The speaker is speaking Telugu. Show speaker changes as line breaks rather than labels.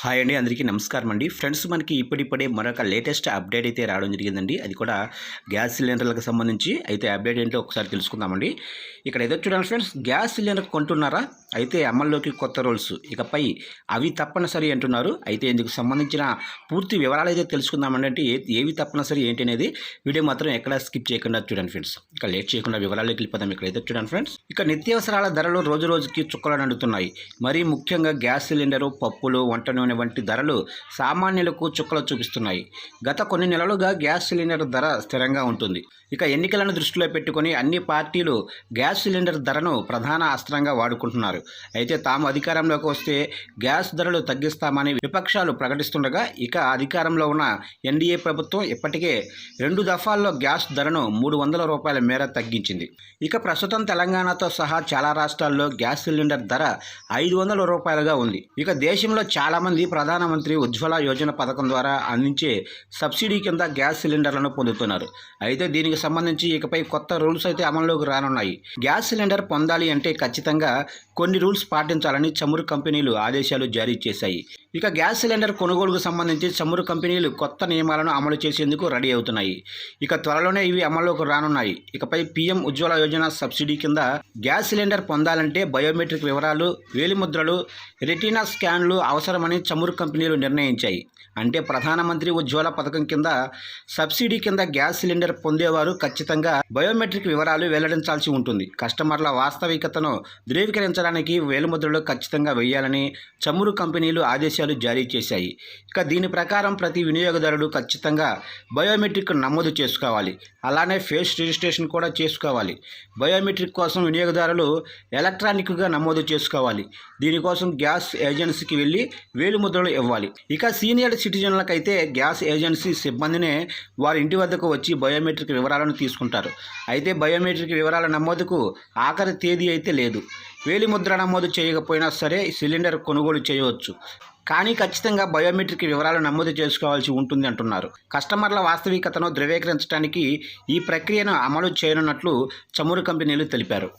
హాయ్ అండి అందరికీ నమస్కారం అండి. ఫ్రెండ్స్ మనకి ఇప్పుడిప్పుడే మరొక లేటెస్ట్ అప్డేట్ అయితే రావడం జరిగిందండి. అది కూడా గ్యాస్ సిలిండర్లకు సంబంధించి అయితే అప్డేట్ ఏంటో ఒకసారి తెలుసుకుందామండి. ఇక్కడ ఏదో చూడండి ఫ్రెండ్స్ గ్యాస్ సిలిండర్ కొంటున్నారా? అయితే అమల్లోకి కొత్త రూల్స్. ఇకపై అవి తప్పనిసరి అంటున్నారు. అయితే ఇందుకు సంబంధించిన పూర్తి వివరాలు అయితే తెలుసుకుందామండి అంటే ఏ- ఏవి తప్పనిసరి ఏంటి అనేది వీడియో మాత్రం ఎక్కడ స్కిప్ చేయకుండా చూడండి ఫ్రెండ్స్. ఇక లేట్ చేయకుండా వివరాల్లోకి వెళ్ళిపోదాం ఇక్కడ ఏదో చూడండి ఫ్రెండ్స్. ఇక నిత్యావసరాల ధరలు రోజు రోజుకి చుక్కలు నడుతున్నాయి మరీ ముఖ్యంగా గ్యాస్ సిలిండరు పప్పులు వంట నూనె వంటి ధరలు సామాన్యులకు చుక్కలు చూపిస్తున్నాయి. గత కొన్ని నెలలుగా గ్యాస్ సిలిండర్ ధర స్థిరంగా ఉంటుంది. ఇక ఎన్నికలను దృష్టిలో పెట్టుకొని అన్ని పార్టీలు గ్యాస్ సిలిండర్ ధరను ప్రధాన అస్త్రంగా వాడుకుంటున్నారు. అయితే తాము అధికారంలోకి వస్తే గ్యాస్ ధరలు తగ్గిస్తామని విపక్షాలు ప్రకటిస్తుండగా ఇక అధికారంలో ఉన్న ఎన్డీఏ ప్రభుత్వం ఇప్పటికే రెండు దఫాల్లో గ్యాస్ ధరను మూడు వందల రూపాయల మేర తగ్గించింది. ఇక ప్రస్తుతం తెలంగాణతో సహా చాలా రాష్ట్రాల్లో గ్యాస్ సిలిండర్ ధర ఐదు వందల రూపాయలుగా ఉంది. ఇక దేశంలో చాలామంది ప్రధానమంత్రి ఉజ్వల యోజన పథకం ద్వారా అందించే సబ్సిడీ కింద గ్యాస్ సిలిండర్లను పొందుతున్నారు. అయితే దీనికి సంబంధించి ఇకపై కొత్త రూల్స్ అయితే అమల్లోకి రానున్నాయి. గ్యాస్ సిలిండర్ పొందాలి అంటే ఖచ్చితంగా కొన్ని రూల్స్ పాటించాలని చమురు కంపెనీలు ఆదేశాలు జారీ చేశాయి. ఇక గ్యాస్ సిలిండర్ కొనుగోలుకు సంబంధించి చమురు కంపెనీలు కొత్త నియమాలను అమలు చేసేందుకు రెడీ అవుతున్నాయి. ఇక త్వరలోనే ఇవి అమల్లోకి రానున్నాయి. ఇకపై పీఎం ఉజ్వల యోజన సబ్సిడీ కింద గ్యాస్ సిలిండర్ పొందాలంటే బయోమెట్రిక్ వివరాలు వేలిముద్రలు రెటీనా స్కాన్లు అవసరమని చమురు కంపెనీలు నిర్ణయించాయి. అంటే ప్రధానమంత్రి ఉజ్వల పథకం కింద సబ్సిడీ కింద గ్యాస్ సిలిండర్ పొందేవారు ఖచ్చితంగా బయోమెట్రిక్ వివరాలు వెల్లడించాల్సి ఉంటుంది. కస్టమర్ల వాస్తవికతను ధృవీకరించడానికి వేలిముద్రలు ఖచ్చితంగా వేయాలని చమురు కంపెనీలు ఆదేశాలు జారీ చేశాయి. ఇక దీని ప్రకారం ప్రతి వినియోగదారుడు ఖచ్చితంగా బయోమెట్రిక్ నమోదు చేసుకోవాలి. అలానే ఫేస్ రిజిస్ట్రేషన్ కూడా చేసుకోవాలి. బయోమెట్రిక్ కోసం వినియోగదారులు ఎలక్ట్రానిక్గా నమోదు చేసుకోవాలి. దీనికోసం గ్యాస్ ఏజెన్సీకి వెళ్ళి వేలిముద్రలు ఇవ్వాలి. ఇక సీనియర్ సిటిజన్లకైతే గ్యాస్ ఏజెన్సీ సిబ్బందినే వారి ఇంటి వద్దకు వచ్చి బయోమెట్రిక్ వివరాలను తీసుకుంటారు. అయితే బయోమెట్రిక్ వివరాల నమోదుకు ఆఖరి తేదీ అయితే లేదు. వేలిముద్ర నమోదు చేయకపోయినా సరే సిలిండర్ కొనుగోలు చేయవచ్చు. కానీ ఖచ్చితంగా బయోమెట్రిక్ వివరాలు నమోదు చేసుకోవాల్సి ఉంటుంది అంటున్నారు. కస్టమర్ల వాస్తవికతను ధృవీకరించడానికి ఈ ప్రక్రియను అమలు చేయనున్నట్లు చమురు కంపెనీలు తెలిపారు.